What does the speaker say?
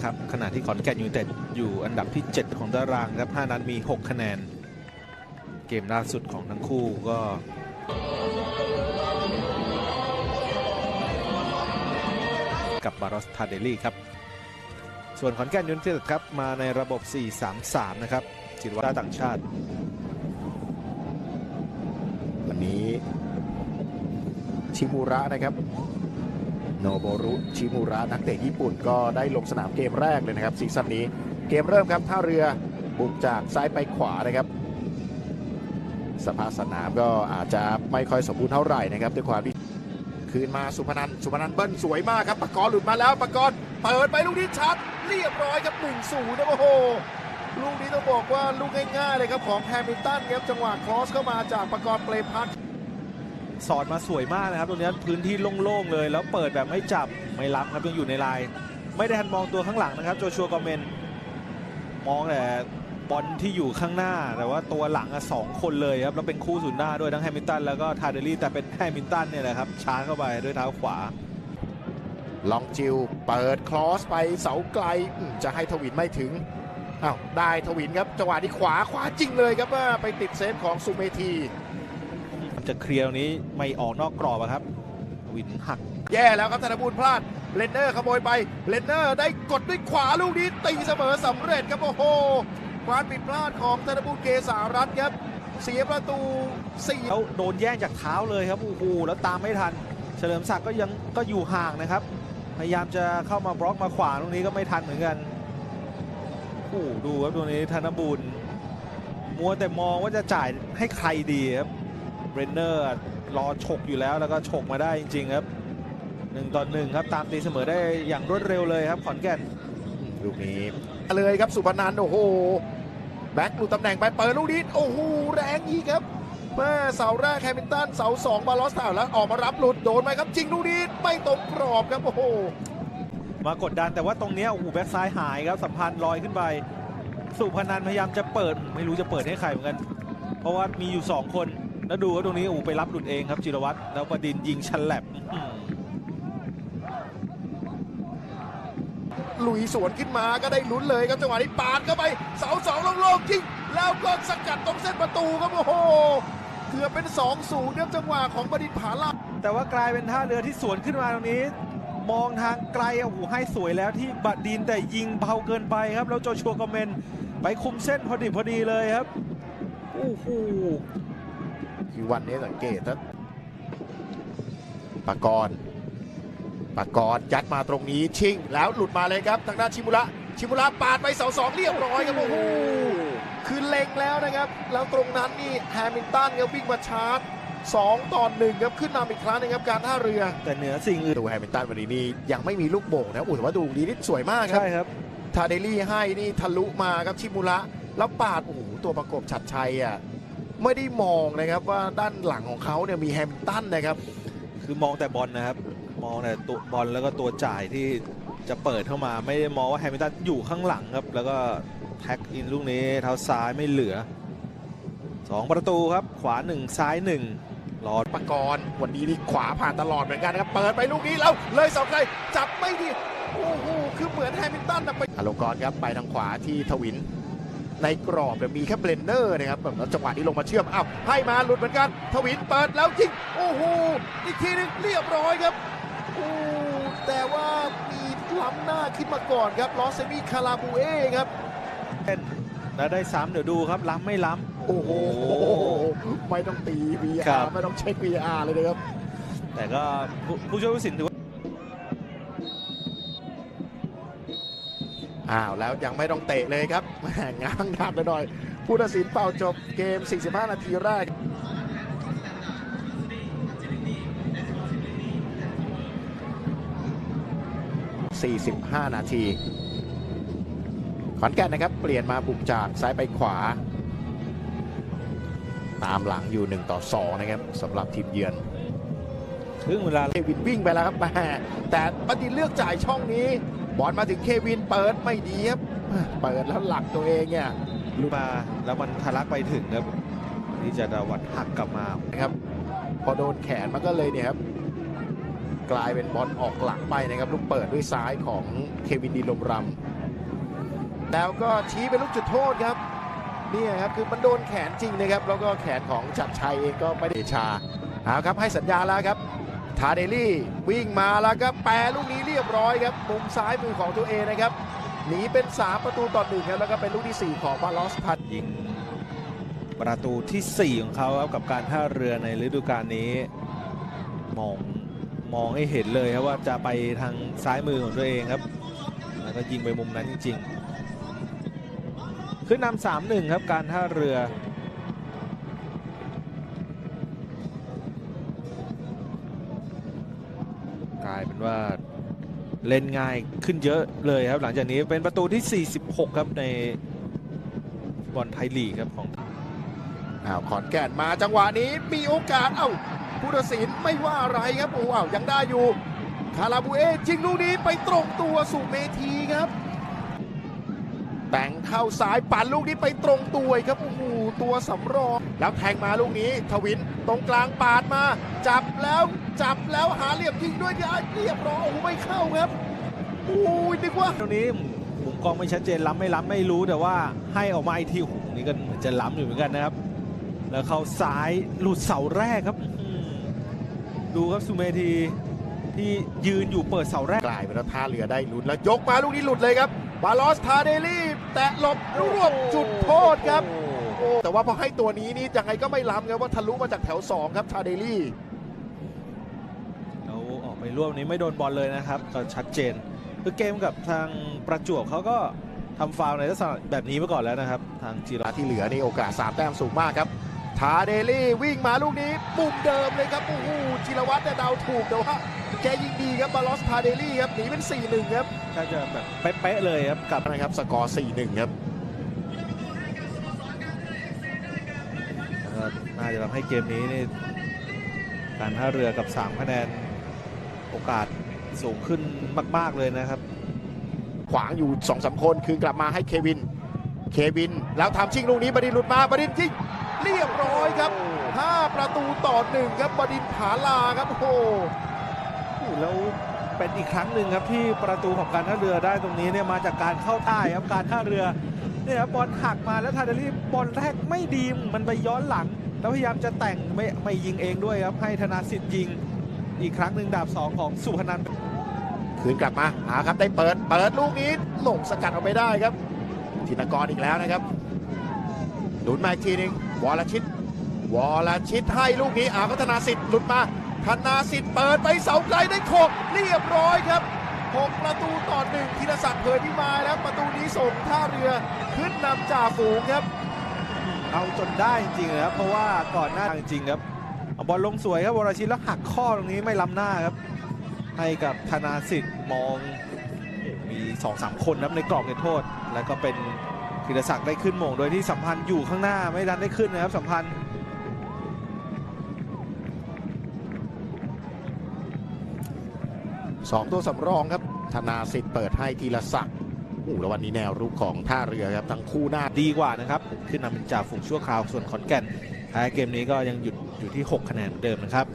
นะครับ ขณะที่ขอนแก่นยูนเต็ดอยู่อันดับที่ 7 ของตารางครับ 5 นัดมี 6 คะแนน เกมล่าสุดของทั้งคู่ก็กับบารอสทาเดลี่ครับ ส่วนขอนแก่นยูไนเต็ดครับ มาในระบบ 4-3-3 นะครับ จิตวัตรต่างชาติ วันนี้ ชิมูระนะครับ โนโบรุชิมูระนักเตะญี่ปุ่นก็ได้ลงสนามเกมแรกเลยนะครับซีซั่นนี้ เกมเริ่มครับท่าเรือบุกจากซ้ายไปขวานะครับ สภาพสนามก็อาจจะไม่ค่อยสมบูรณ์เท่าไหร่นะครับด้วยความที่คืนมาสุพนันสุพนันเบิ้ลสวยมากครับปากกรหลุดมาแล้วปากกรณ์เปิดไปลูกนี้ชัดเรียบร้อยครับ1นศูนย์นะโอ้โหลูกนี้ต้องบอกว่าลูกง่ายๆเลยครับของแฮมิลตันครับจังหวะครอสเข้ามาจากปากรณ์เปรมพัก สอดมาสวยมากนะครับตรงนี้พื้นที่โล่งๆเลย แล้วเปิดแบบไม่จับไม่รับครับยังอยู่ในลาย ไม่ได้ทันมองตัวข้างหลังนะครับโจชัวกอมเมน มองแต่บอลที่อยู่ข้างหน้า แต่ว่าตัวหลังอะสองคนเลยครับแล้วเป็นคู่ศูนย์หน้าด้วยทั้งแฮมิลตันแล้วก็ทาเดลี่แต่เป็นแฮมิลตันเนี่ยแหละครับชาร์จเข้าไปด้วยเท้าขวา ลองจิวเปิดคลอสไปเสาไกลจะให้ทวินไม่ถึงอ้าวได้ทวินครับจังหวะที่ขวาขวาจริงเลยครับว่าไปติดเซฟของสุเมธี จะเคลียร์ตรงนี้ไม่ออกนอกกรอบอะครับ วินหัก แย่แล้วครับธนบูลพลาดเลนเนอร์ขโมยไปเลนเนอร์ได้กดด้วยขวาลูกนี้ตีเสมอสำเร็จครับโอ้โหความผิดพลาดของธนบูลเกษารัตน์ครับเสียประตูสี่แล้วโดนแย่งจากเท้าเลยครับโอ้โหแล้วตามไม่ทัน เฉลิมศักดิ์ก็ยังก็อยู่ห่างนะครับ พยายามจะเข้ามาบล็อกมาขวางตรงนี้ก็ไม่ทันเหมือนกันโอ้โหดูครับตรงนี้ธนบุญมัวแต่มองว่าจะจ่ายให้ใครดีครับ เบรนเนอร์รอฉกอยู่แล้วแล้วก็ฉกมาได้จริง ๆ ครับหนึ่งต่อหนึ่งครับตามตีเสมอได้อย่างรวดเร็วเลยครับขอนแก่นลูกนี้เลยครับสุพนันท์โอ้โหแบ็คหลุดตำแหน่งไปเปิดลูกนี้โอ้โหแรงอีกครับเมื่อเสาแรกแฮมิลตันเสาสองบาลอสตาวแล้วออกมารับหลุดโดนไหมครับจริงลูกนี้ไม่ตรงกรอบครับโอ้โหมากดดันแต่ว่าตรงเนี้ยโอ้โหแบ็คซ้ายหายครับสัมพันธ์ลอยขึ้นไป สุพนันท์พยายามจะเปิดไม่รู้จะเปิดให้ใครเหมือนกัน เพราะว่ามีอยู่2คน แล้วดูว่าตรงนี้โอ้โหไปรับหลุดเองครับจิรวัตรแล้วประดินยิงฉลับอื้อหือลุยสวนขึ้นมาก็ได้ลุ้นเลยครับจังหวะนี้ปาดเข้าไปเสาสองโล่งๆจริงแล้วก็สกัดตรงเส้นประตูครับโอ้โหเกือบเป็น2อศูนย์ครับจังหวะของบดินผาลาแต่ว่ากลายเป็นท่าเรือที่สวนขึ้นมาตรงนี้ มองทางไกลโอ้โหให้สวยแล้วที่บัดดินแต่ยิงเบาเกินไปครับ แล้วโจชัวกอมเมน ไปคุมเส้นพอดีพอดีเลยครับโอ้โห คือวันนี้สังเกตถ้าปากรณ์ปากรณ์ยัดมาตรงนี้ชิงแล้วหลุดมาเลยครับ ทางด้านชิมุระชิมุระปาดไปเสาสองเรียบร้อยครับโอ้โหคือเล็งแล้วนะครับ แล้วตรงนั้นนี่แฮมิลตันครับวิ่งมาชาร์จ2ต่อหนึ่งครับขึ้นนำอีกครั้งหนึงครับการท่าเรือ แต่เหนือสิ่งอื่นดูแฮมิลตันวันนี้นี่ยังไม่มีลูกโบ่งนะอุ้ยแต่ว่าดูดีนี่สวยมากครับใช่ครับทาเดลี่ให้นี่ทะลุมาครับชิมุระแล้วปาดโอ้โหตัวประกบฉัดชัยอะ ไม่ได้มองนะครับว่าด้านหลังของเขาเนี่ยมีแฮมิลตันนะครับ คือมองแต่บอลนะครับ มองแต่ตัวบอลแล้วก็ตัวจ่ายที่จะเปิดเข้ามา ไม่ได้มองว่าแฮมิลตันอยู่ข้างหลังครับ แล้วก็แท็กอินลูกนี้เท้าซ้ายไม่เหลือ 2 ประตูครับ ขวา 1 ซ้าย 1 รอปากรณ์วันนี้นี่ขวาผ่านตลอดเหมือนกันนะครับ เปิดไปลูกนี้แล้วเลยเสาไกลจับไม่ดี โอ้โห คือเหมือนแฮมิลตันนะไปอลงกรณ์ครับไปทางขวาที่ทวิน ในกรอบเนี่ยมีแค่เบลนเนอร์นะครับแบบแล้วจังหวะนี้ลงมาเชื่อมอ้าวให้มาหลุดเหมือนกัน ทวินเปิดแล้วยิงโอ้โหอีกทีหนึงเรียบร้อยครับโอ้แต่ว่ามีล้ำหน้าขึ้นมาก่อนครับลอสเซมีคาราบูเอครับเล่นแล้วได้ซ้ำเดี๋ยวดูครับ ล้ำไม่ล้ำโอ้โหไม่ต้องตีครั VR บไม่ต้องเช็ค VR เลยนะครับ แต่ก็ผู้ผู้ช่วยผู้สินถือว่า อ้าวแล้วยังไม่ต้องเตะเลยครับแหม่ง้างทำไปหน่อย ผู้ตัดสินเป่าจบเกม 45 นาทีแรก 45 นาที ขอนแก่นนะครับ เปลี่ยนมาบุกจากซ้ายไปขวา ตามหลังอยู่ 1 ต่อ 2 นะครับสำหรับทีมเยือนครึ่งเวลาเควินวิ่งไปแล้วครับแหม่แต่ปฏินเลือกจ่ายช่องนี้ บอลมาถึงเควินเปิดไม่ดีครับ เปิดแล้วหลักตัวเองเนี่ยมาแล้วมันทะลักไปถึงครับที่จะดาวัดหักกลับมานะครับ พอโดนแขนมันก็เลยเนี่ยครับ กลายเป็นบอลออกหลังไปนะครับ ลูกเปิดด้วยซ้ายของเควินดีลมรำแล้วก็ชี้เป็นลูกจุดโทษครับเนี่ยครับคือมันโดนแขนจริงนะครับ แล้วก็แขนของจักรชัยเองก็ไม่ได้ชาเอาครับให้สัญญาณแล้วครับ ทาเดลี่วิ่งมาแล้วก็แปรลูกนี้เรียบร้อยครับมุมซ้ายมือของตัวเองนะครับหนีเป็น 3 ประตูต่อหนึ่งครับแล้วก็เป็นลูกที่ 4 ของบาลอสพันยิง ประตูทีสี่ 4 ของเขาครับกับการท่าเรือในฤดูกาลนี้ มองมองให้เห็นเลยครับว่าจะไปทางซ้ายมือของตัวเองครับ แล้วก็ยิงไปมุมนั้นจริง ๆ ขึ้นนำสามหนึ่งครับการท่าเรือายเป็นว่าเล่นง่ายขึ้นเยอะเลยครับ หลังจากนี้เป็นประตูที่ 46 ครับในบอลไทยลีกครับของอ้าวขอนแก่นมาจังหวะนี้มีโอกาสเอ้าผู้ตัดสินไม่ว่าอะไรครับโอ้อ้าวยังได้อยู่คาราบูเอจิงลูกนี้ไปตรงตัวสู่เมทีครับแต่งเข้าซ้ายปั่นลูกนี้ไปตรงตัวครับโอ้โหตัวสำรอง แล้วแทงมาลูกนี้ทวิน ตรงกลางปาดมา จับแล้วจับแล้วหาเหลี่ยมยิงด้วยได้เรียบร้อยโอ้โหไม่เข้าครับโอ้ยนึกว่าตรงนี้มุมกล้องไม่ชัดเจนล้ำไม่ล้ำไม่รู้แต่ว่าให้ออกมาอีกทีโอ้โหนี่ก็เหมือนจะล้ำอยู่เหมือนกันนะครับ แล้วเข้าซ้ายหลุดเสาแรกครับอื้อหือดูครับสุเมธีที่ยืนอยู่เปิดเสาแรกกลายเป็นว่าท่าเรือได้ลุ้นแล้วยกมาลูกนี้หลุดเลยครับบาลอสทาเดลี่ แตะหลบรวบจุดโทษครับโอ้ แต่ว่าพอให้ตัวนี้นี่ยังไงก็ไม่ล้ำครับว่าทะลุมาจากแถว 2 ครับทาเดลี่เราออกไปร่วมนี้ไม่โดนบอลเลยนะครับก็ชัดเจน คือเกมกับทางประจวบเขาก็ทำฟาวล์ในลักษณะแบบนี้มาก่อนแล้วนะครับ ทางจีราที่เหลือนี่โอกาส 3 แต้มสูงมากครับทาเดลี่วิ่งมาลูกนี้มุมเดิมเลยครับโอ้โหจิรวัตรเนี่ยเดาถูกแต่ว่าแกยิงดีครับบาลอสทาเดลี่ครับหนีเป็น 4-1 ครับก็จะแบบเป๊ะๆเลยครับกับนะครับสกอร์ 4-1 ครับ ก็น่าจะทำให้เกมนี้นี่การท่าเรือกับ 3 คะแนนโอกาสสูงขึ้นมาก ๆ เลยนะครับ ขวางอยู่2อสคนคือกลับมาให้เควิน เควิน แล้วทำชิงลูกนี้บดินทร์หลุดมาบดินทร์ยิงเรียบร้อยครับ 5 ประตูต่อหนึ่งครับบดินทร์ผาลาครับโอ้โหโอ้โหแล้วเป็นอีกครั้งหนึ่งครับที่ประตูของการท่าเรือได้ตรงนี้เนี่ยมาจากการเข้าใต้ครับการท่าเรือ เนี่ยครับบอลหักมาแล้วทาเดลี่บอลแรกไม่ดีมันไปย้อนหลัง แล้วพยายามจะแต่งไม่ไม่ยิงเองด้วยครับให้ธนาสิทธิ์ยิง อีกครั้งหนึ่งดาบสองของสุพนันท์คืนกลับมาหาครับได้เปิดเปิดลูกนี้หลงสกัดเอาไปได้ครับธินกรอีกแล้วนะครับหลุนมาอีกทีหนึงวรชิตวรชิตให้ลูกนี้อาพัฒนาสิทธิ์หลุดมาธนาสิทธิ์เปิดไปเสาไกลได้โขกเรียบร้อยครับ หกประตูต่อหนึ่งธีรศักดิ์เผยพิมายแล้วประตูนี้ส่งท่าเรือขึ้นนำจ่าฝูงครับ เอาจนได้จริงๆครับเพราะว่าก่อนหน้าจริงๆครับเอาบอลลงสวยครับวรชิตแล้วหักข้อตรงนี้ไม่ล้ำหน้าครับ ให้กับธนาสิทธิ์มองมี2อสามคนนะครับในกรอบเขตโทษ แล้วก็เป็นธีรศักดิ์ได้ขึ้นโมงโดยที่สัมพันธ์อยู่ข้างหน้าไม่ดันได้ขึ้นนะครับสัมพันธ์ สองตัวสำรองครับ ธนาสิทธิ์เปิดให้ทีละศักดิ์โอ้แล้ววันนี้แนวรุกของท่าเรือครับทั้งคู่หน้าดีกว่านะครับ ขึ้นนำเป็นจ่าฝูงชั่วคราวส่วนขอนแก่นแพ้เกมนี้ก็ยังหยุดอยู่ที่ 6 คะแนนเหมือนเดิมนะครับ